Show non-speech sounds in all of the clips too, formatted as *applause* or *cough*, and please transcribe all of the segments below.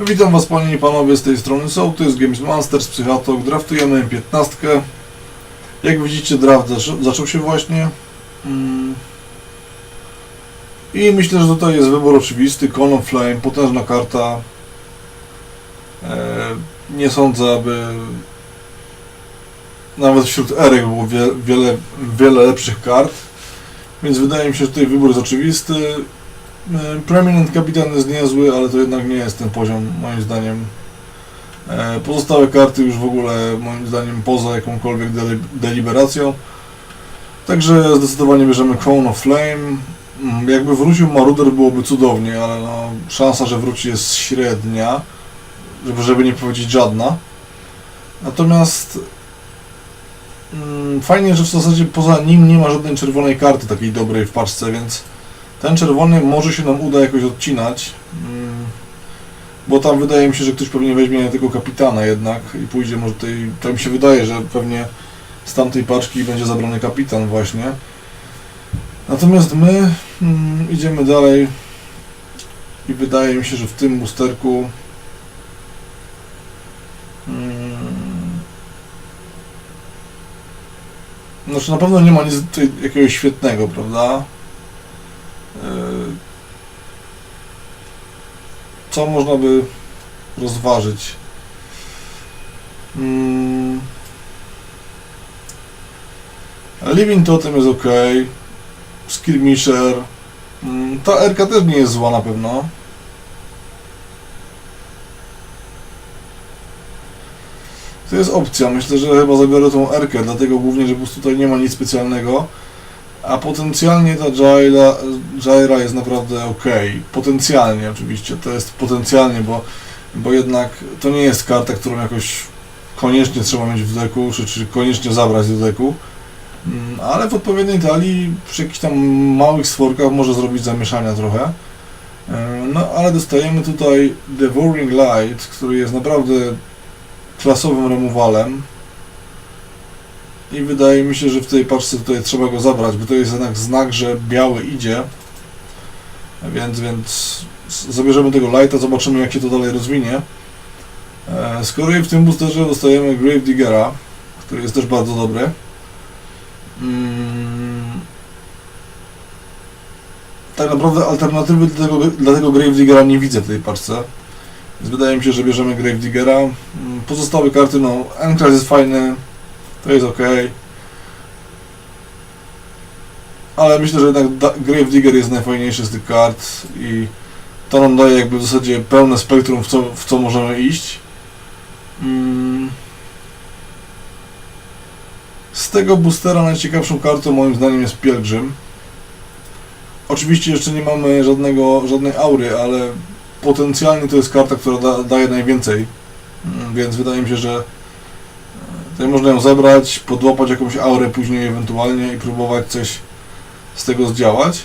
Witam Was Panie i Panowie z tej strony jest Games Monsters, Psychatok, draftujemy M15. Jak widzicie draft zaczą- zaczął się właśnie. Mm. I myślę, że tutaj jest wybór oczywisty, of Flame, potężna karta. E, nie sądzę, aby nawet wśród erek było wie, wiele, wiele lepszych kart. Więc wydaje mi się, że tutaj wybór jest oczywisty. E, Prominent Kapitan jest niezły, ale to jednak nie jest ten poziom, moim zdaniem. E, Pozostałe karty już w ogóle, moim zdaniem, poza jakąkolwiek deli- deliberacją. Także zdecydowanie bierzemy Crown of Flame. Mm, Jakby wrócił Maruder byłoby cudownie, ale no, szansa, że wróci jest średnia, żeby, żeby nie powiedzieć żadna. Natomiast mm, fajnie, że w zasadzie poza nim nie ma żadnej czerwonej karty takiej dobrej w paczce, więc ten czerwony może się nam uda jakoś odcinać, mm, bo tam wydaje mi się, że ktoś pewnie weźmie tego kapitana jednak i pójdzie może tej, to mi się wydaje, że pewnie z tamtej paczki będzie zabrany kapitan właśnie. Natomiast my mm, idziemy dalej i wydaje mi się, że w tym boosterku mm, znaczy na pewno nie ma nic tutaj jakiegoś świetnego, prawda? Co można by rozważyć? Mm. Living Totem jest ok. Skirmisher. Mm, Ta RK też nie jest zła na pewno. To jest opcja. Myślę, że chyba zabiorę tą RK, dlatego głównie, że po prostu tutaj nie ma nic specjalnego. A potencjalnie ta Jaira, Jaira jest naprawdę ok. Potencjalnie oczywiście, to jest potencjalnie, bo, bo jednak to nie jest karta, którą jakoś koniecznie trzeba mieć w deku, czy, czy koniecznie zabrać do deku. Mm, Ale w odpowiedniej talii przy jakichś tam małych stworkach może zrobić zamieszania trochę. E, No ale dostajemy tutaj Devouring Light, który jest naprawdę klasowym removalem. I wydaje mi się, że w tej paczce tutaj trzeba go zabrać, bo to jest jednak znak, że biały idzie. Więc, więc zabierzemy tego lighta, zobaczymy jak się to dalej rozwinie. E, Z kolei w tym boosterze dostajemy Grave Diggera, który jest też bardzo dobry. Mm. Tak naprawdę alternatywy dla tego, dla tego Grave Diggera nie widzę w tej paczce. Więc wydaje mi się, że bierzemy Grave Diggera. Mm, Pozostałe karty, no, Enclass jest fajny, to jest ok. Ale myślę, że jednak Grave Digger jest najfajniejszy z tych kart i to nam daje jakby w zasadzie pełne spektrum, w co, w co możemy iść. Mm. Z tego boostera najciekawszą kartą moim zdaniem jest Pielgrzym. Oczywiście jeszcze nie mamy żadnego, żadnej aury, ale potencjalnie to jest karta, która da, daje najwięcej. Mm, Więc wydaje mi się, że Tutaj można ją zebrać, podłapać jakąś aurę później ewentualnie i próbować coś z tego zdziałać.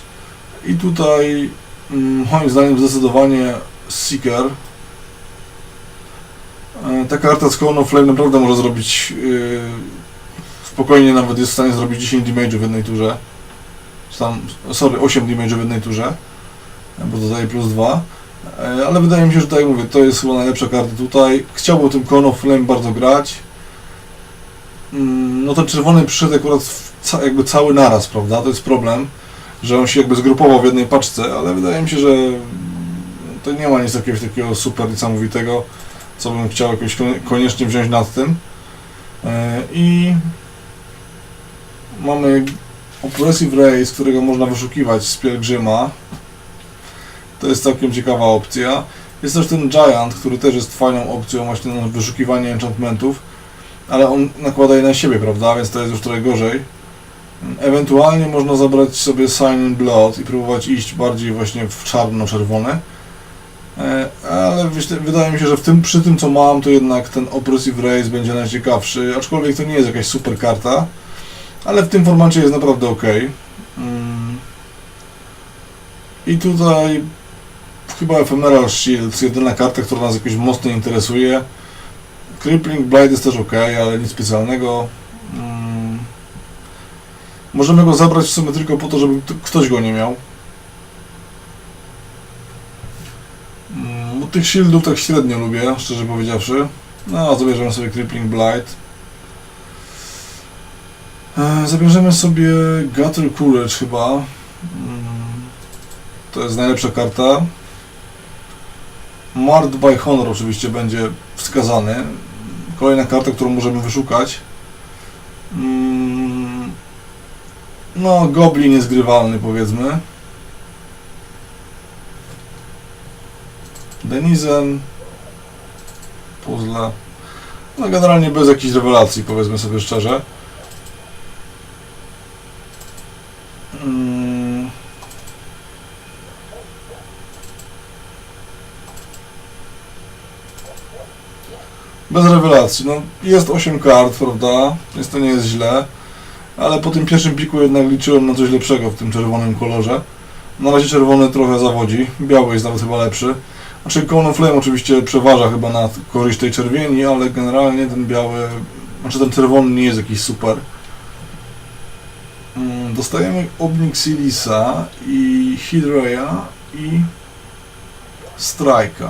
I tutaj mm, moim zdaniem zdecydowanie Seeker. E, Ta karta z Cone of Flame naprawdę może zrobić yy, spokojnie nawet jest w stanie zrobić 10 damage'u w jednej turze. Tam, sorry, 8 damage'u w jednej turze, bo dodaje plus 2. E, Ale wydaje mi się, że tak jak mówię, to jest chyba najlepsza karta tutaj. Chciałbym tym Cone of Flame bardzo grać. Mm, no ten czerwony przyszedł akurat ca jakby cały naraz, prawda? To jest problem, że on się jakby zgrupował w jednej paczce, ale wydaje mi się, że to nie ma nic jakiegoś takiego super niesamowitego, co bym chciał jakoś konie- koniecznie wziąć nad tym. E, I mamy Oppressive Ray, z którego można wyszukiwać z pielgrzyma. To jest całkiem ciekawa opcja. Jest też ten Giant, który też jest fajną opcją właśnie na wyszukiwanie enchantmentów ale on nakłada je na siebie, prawda? Więc to jest już trochę gorzej. Ewentualnie można zabrać sobie Sign Blood i próbować iść bardziej właśnie w czarno-czerwone. E, Ale wydaje mi się, że w tym, przy tym co mam, to jednak ten Oppressive Race będzie najciekawszy, aczkolwiek to nie jest jakaś super karta, ale w tym formacie jest naprawdę ok. Mm. I tutaj chyba Ephemeral Shields, jedyna karta, która nas jakoś mocno interesuje. Crippling Blade jest też ok, ale nic specjalnego. Mm. Możemy go zabrać w sumie tylko po to, żeby ktoś go nie miał. Mm, Bo tych shieldów tak średnio lubię, szczerze powiedziawszy. No, zabierzemy sobie Crippling Blight. E, Zabierzemy sobie Gutter Courage chyba. Mm, To jest najlepsza karta. Marked by Honor oczywiście będzie wskazany. Kolejna karta, którą możemy wyszukać. Mm, No, Goblin jest grywalny powiedzmy. Denizen. Puzzle. No generalnie bez jakichś rewelacji, powiedzmy sobie szczerze. Mm. Bez rewelacji. No, jest 8 kart, prawda? Jest to nie jest źle. Ale po tym pierwszym piku jednak liczyłem na coś lepszego w tym czerwonym kolorze. Na razie czerwony trochę zawodzi. Biały jest nawet chyba lepszy. Znaczy Cone Flame oczywiście przeważa chyba na korzyść tej czerwieni, ale generalnie ten biały, znaczy ten czerwony nie jest jakiś super. Mm, Dostajemy Obnixilis'a i Hydraya i Strike'a.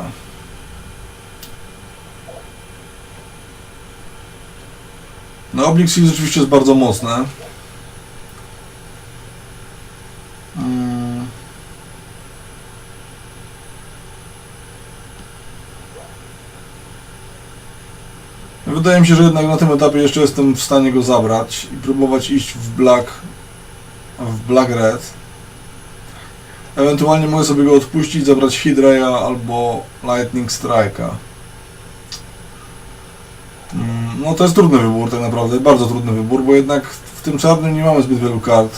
No Obnixilis oczywiście jest bardzo mocne. Mm. Wydaje mi się, że jednak na tym etapie jeszcze jestem w stanie go zabrać i próbować iść w black, w black red. Ewentualnie mogę sobie go odpuścić, zabrać Hydraya albo Lightning Strike'a. No to jest trudny wybór tak naprawdę, bardzo trudny wybór, bo jednak w tym czarnym nie mamy zbyt wielu kart.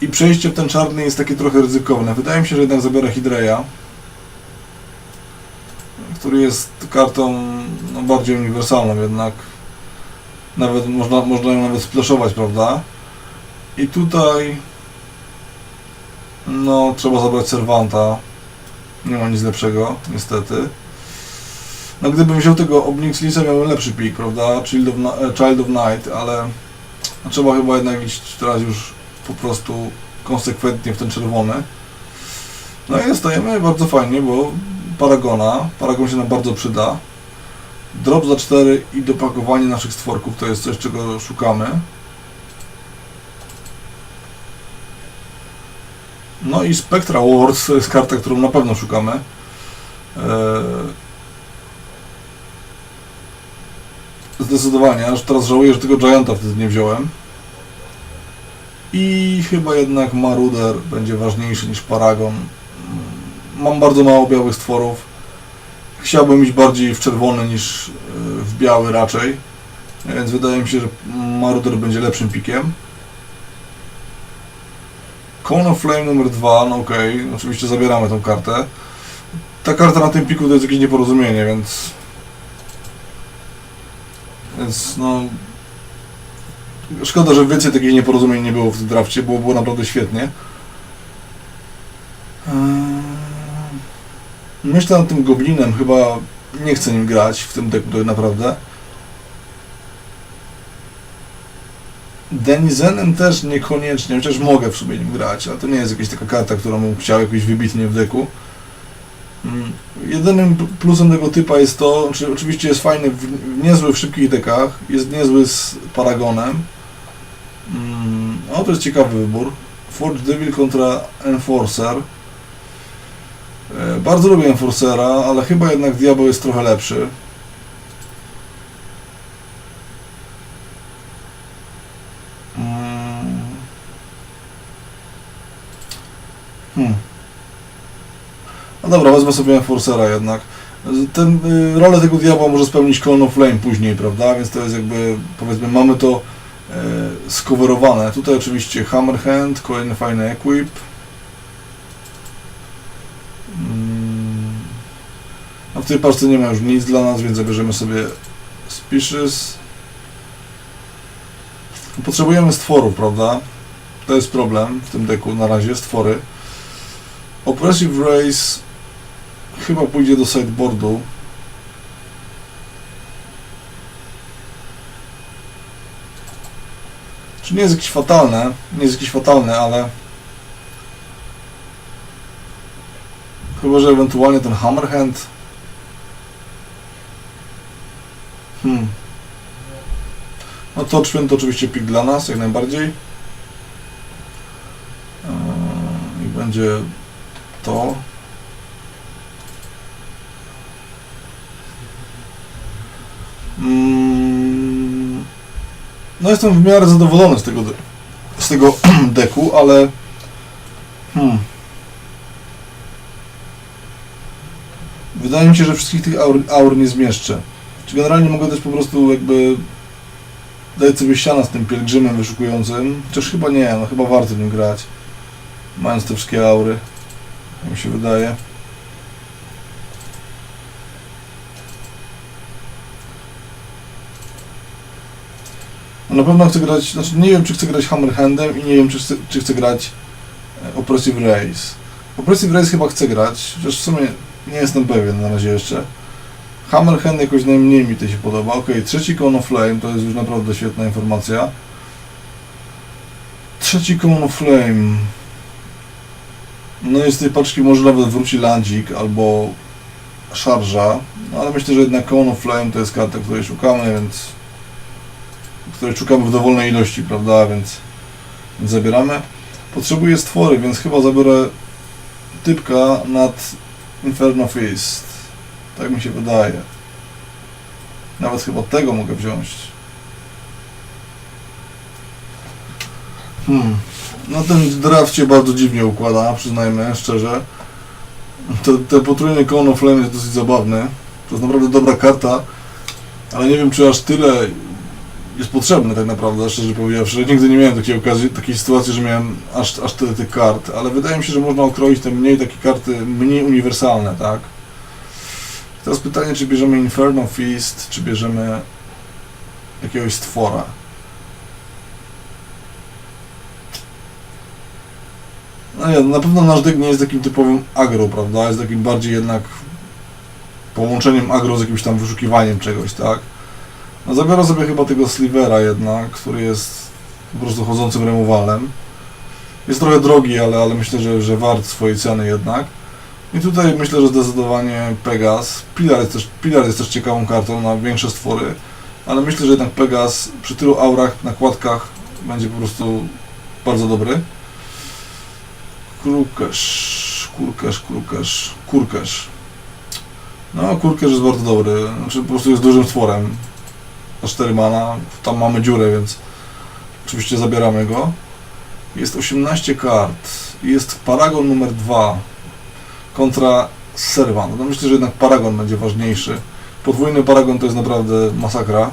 I przejście w ten czarny jest takie trochę ryzykowne. Wydaje mi się, że jednak zabiorę Hydraya który jest kartą no, bardziej uniwersalną jednak. Nawet można, można ją nawet splashować, prawda? I tutaj no trzeba zabrać Servanta. Nie ma nic lepszego, niestety. No gdybym wziął tego Obnixilis'a miałbym lepszy pik, prawda? Child of, e, Child of Night, ale no, trzeba chyba jednak iść teraz już po prostu konsekwentnie w ten czerwony. No i dostajemy bardzo fajnie, bo Paragona. Paragon się nam bardzo przyda. Drop za 4 i dopakowanie naszych stworków to jest coś, czego szukamy. No i Spectra Wars to jest karta, którą na pewno szukamy. Eee, Zdecydowanie, aż teraz żałuję, że tego Gianta wtedy nie wziąłem. I chyba jednak Maruder będzie ważniejszy niż Paragon. Mam bardzo mało białych stworów. Chciałbym iść bardziej w czerwony niż e, w biały raczej. Więc wydaje mi się, że Maruder będzie lepszym pikiem. Cone of Flame numer 2, no okej, oczywiście zabieramy tą kartę. Ta karta na tym piku to jest jakieś nieporozumienie, więc... Więc no... Szkoda, że więcej takich nieporozumień nie było w tym drafcie, było, było naprawdę świetnie. Eee, Myślę nad tym goblinem, chyba nie chcę nim grać w tym deku tak naprawdę. Denizenem też niekoniecznie, chociaż mogę w sumie nim grać, ale to nie jest jakaś taka karta, którą chciał jakoś wybitnie w deku. Mm, Jedynym plusem tego typa jest to, czy oczywiście jest fajny, w, niezły w szybkich dekach, jest niezły z Paragonem. No to jest ciekawy wybór. Forge Devil kontra Enforcer. E, Bardzo lubię Enforcera, ale chyba jednak Diabeł jest trochę lepszy. No dobra, wezmę sobie Enforcera jednak. Ten, y, rolę tego diabła może spełnić Clone of Flame później, prawda? Więc to jest jakby, powiedzmy, mamy to e, skowerowane. Tutaj oczywiście Hammerhand, kolejny fajny equip. Mm. A w tej paczce nie ma już nic dla nas, więc zabierzemy sobie Species. Potrzebujemy stworów, prawda? To jest problem w tym deku na razie, stwory. Oppressive Race chyba pójdzie do sideboardu. Czy nie jest jakieś fatalne? Nie jest jakieś fatalne, ale Chyba, że ewentualnie ten Hammerhand. Hmm. No to Święto oczywiście pik dla nas, jak najbardziej. Eee, I będzie to. No jestem w miarę zadowolony z tego, z tego *clears throat* deku, ale hmm. Wydaje mi się, że wszystkich tych aur, aur nie zmieszczę. Czy generalnie mogę dać po prostu jakby dać sobie ściana z tym pielgrzymem wyszukującym? Chociaż chyba nie, no chyba warto nim grać. Mając te wszystkie aury. Jak mi się wydaje. Na pewno chcę grać, znaczy nie wiem czy chcę grać Hammerhandem i nie wiem czy chcę, czy chcę grać e, Oppressive Race. Oppressive Race chyba chcę grać, chociaż w sumie nie jestem pewien na razie jeszcze. Hammerhand jakoś najmniej mi to się podoba. Ok, trzeci Cone of Flame to jest już naprawdę świetna informacja. Trzeci Cone of Flame. No i z tej paczki może nawet wróci Landzik albo Szarża, no ale myślę, że jednak Cone of Flame to jest karta, której szukamy, więc której szukamy w dowolnej ilości, prawda, więc, zabieramy. Potrzebuję stwory, więc chyba zabiorę typka nad Inferno Fist. Tak mi się wydaje. Nawet chyba tego mogę wziąć. Hmm. No ten draft się bardzo dziwnie układa, przyznajmy szczerze. Te, te potrójne Cone of Flame jest dosyć zabawny. To jest naprawdę dobra karta, ale nie wiem czy aż tyle jest potrzebne tak naprawdę, szczerze powiedziawszy. Nigdy nie miałem takiej okazji, takiej sytuacji, że miałem aż, aż tyle tych kart, ale wydaje mi się, że można okroić te mniej takie karty, mniej uniwersalne, tak? Teraz pytanie, czy bierzemy Inferno Fist, czy bierzemy jakiegoś stwora. No nie, na pewno nasz deck nie jest takim typowym agro, prawda? Jest takim bardziej jednak połączeniem agro z jakimś tam wyszukiwaniem czegoś, tak? No zabiorę sobie chyba tego Slivera jednak, który jest po prostu chodzącym removalem. Jest trochę drogi, ale, ale myślę, że, że wart swojej ceny jednak. I tutaj myślę, że zdecydowanie Pegas. Pilar jest, też, Pilar jest też ciekawą kartą na większe stwory, ale myślę, że jednak Pegas przy tylu aurach, nakładkach będzie po prostu bardzo dobry. Krukesz, kurkesz, kurkesz, kurkesz. No, kurkesz jest bardzo dobry. Znaczy po prostu jest dużym stworem. Na 4 mana. Tam mamy dziurę, więc oczywiście zabieramy go. Jest 18 kart. Jest Paragon numer 2 kontra Servant. No myślę, że jednak Paragon będzie ważniejszy. Podwójny Paragon to jest naprawdę masakra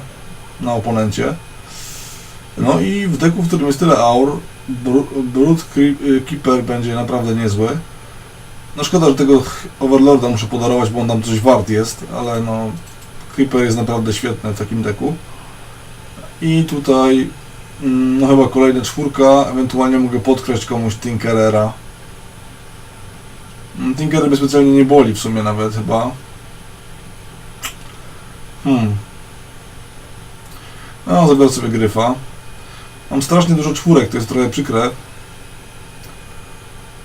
na oponencie. No i w deku, w którym jest tyle aur, Bru- Brute Cre- Keeper będzie naprawdę niezły. No szkoda, że tego Overlorda muszę podarować, bo on tam coś wart jest, ale no Creeper jest naprawdę świetny w takim deku. I tutaj mm, no chyba kolejna czwórka, ewentualnie mogę podkraść komuś Tinkerera. Mm, Tinkerer by specjalnie nie boli w sumie nawet chyba. Hmm. No, zabiorę sobie gryfa. Mam strasznie dużo czwórek, to jest trochę przykre.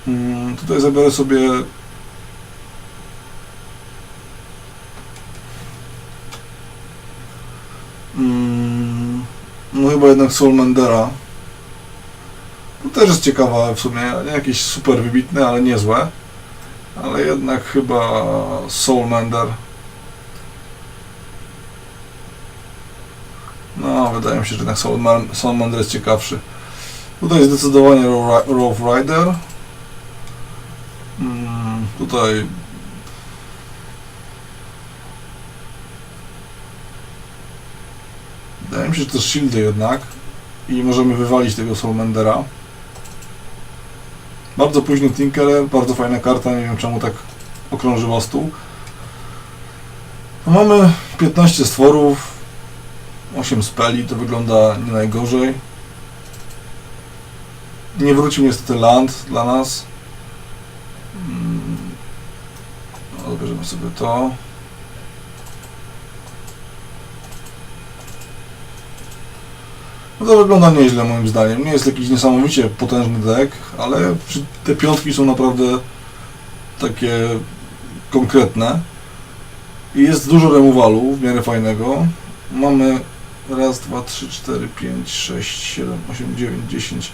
Mm, tutaj zabiorę sobie Mm, no chyba jednak Soulmendera. To też jest ciekawa w sumie, nie jakieś super wybitne, ale niezłe. Ale jednak chyba Soulmender. No, wydaje mi się, że jednak Soulmender jest ciekawszy. Tutaj zdecydowanie Row Rider. Mm, tutaj mi się, że to jest shieldy jednak i możemy wywalić tego Soulmendera. Bardzo późny Tinkerer, bardzo fajna karta, nie wiem czemu tak okrążyła stół. No mamy 15 stworów, 8 speli, to wygląda nie najgorzej. Nie wrócił niestety land dla nas. Mm. No, sobie to. No to wygląda nieźle moim zdaniem. Nie jest jakiś niesamowicie potężny deck, ale te piątki są naprawdę takie konkretne. I jest dużo remowalu w miarę fajnego. Mamy raz, dwa, trzy, cztery, pięć, sześć, siedem, osiem, dziewięć, dziesięć.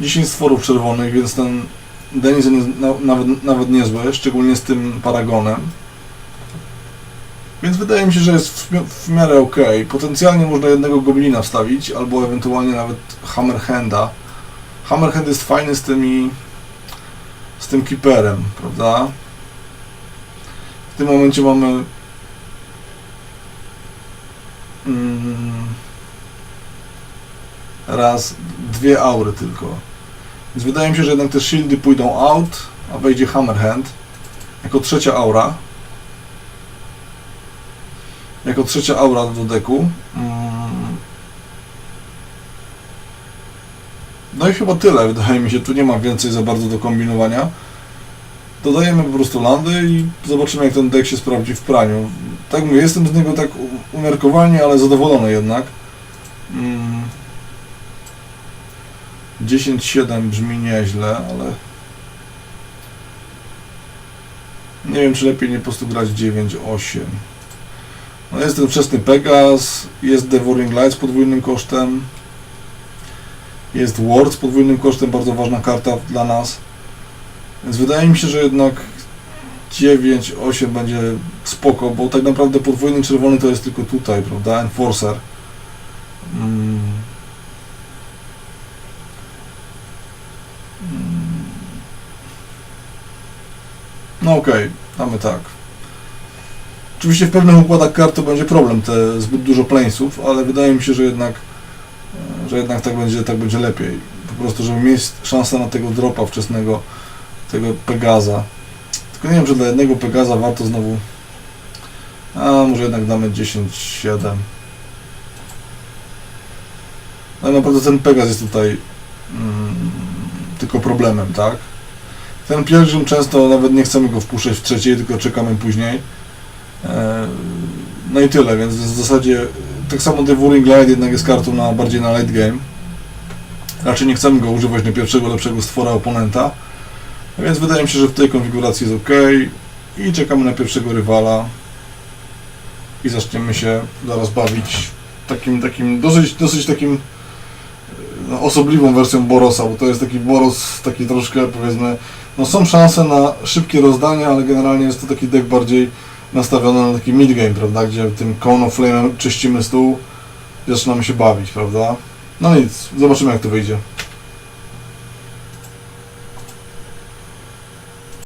10 stworów czerwonych, więc ten Denizen jest na, nawet, nawet niezły, szczególnie z tym paragonem. Więc wydaje mi się, że jest w, w miarę ok. Potencjalnie można jednego goblina wstawić, albo ewentualnie nawet Hammerhanda. Hammerhand jest fajny z tymi z tym keeperem, prawda? W tym momencie mamy mm, raz, dwie aury tylko. Więc wydaje mi się, że jednak te shieldy pójdą out, a wejdzie Hammerhand jako trzecia aura. Jako trzecia aura do deku. Mm. No i chyba tyle, wydaje mi się. Tu nie ma więcej za bardzo do kombinowania. Dodajemy po prostu landy i zobaczymy jak ten deck się sprawdzi w praniu. Tak mówię, jestem z niego tak umiarkowanie, ale zadowolony jednak. Mm. 10-7 brzmi nieźle, ale nie wiem czy lepiej nie po prostu grać 9-8. No jest ten wczesny Pegas, jest Devouring Light z podwójnym kosztem, jest Ward z podwójnym kosztem, bardzo ważna karta dla nas. Więc wydaje mi się, że jednak 9-8 będzie spoko, bo tak naprawdę podwójny czerwony to jest tylko tutaj, prawda? Enforcer. Mm. Mm. No okej, damy tak. Oczywiście w pewnych układach kart to będzie problem, te zbyt dużo planesów, ale wydaje mi się, że jednak, e, że jednak tak będzie, tak będzie lepiej. Po prostu, żeby mieć szansę na tego dropa wczesnego, tego Pegaza. Tylko nie wiem, czy dla jednego Pegaza warto znowu... A, może jednak damy 10-7. No naprawdę ten Pegaz jest tutaj mm, tylko problemem, tak? Ten pielgrzym często nawet nie chcemy go wpuszczać w trzeciej, tylko czekamy później. E, No i tyle, więc w zasadzie tak samo Devouring Light jednak jest kartą na, bardziej na late game. Raczej nie chcemy go używać na pierwszego lepszego stwora oponenta. Więc wydaje mi się, że w tej konfiguracji jest ok. I czekamy na pierwszego rywala. I zaczniemy się zaraz bawić takim, takim dosyć, dosyć takim no, osobliwą wersją Borosa, bo to jest taki Boros, taki troszkę powiedzmy, no są szanse na szybkie rozdanie, ale generalnie jest to taki deck bardziej nastawiony na taki mid-game, prawda, gdzie tym Cone of Flame czyścimy stół zaczynamy się bawić, prawda. No nic, zobaczymy jak to wyjdzie.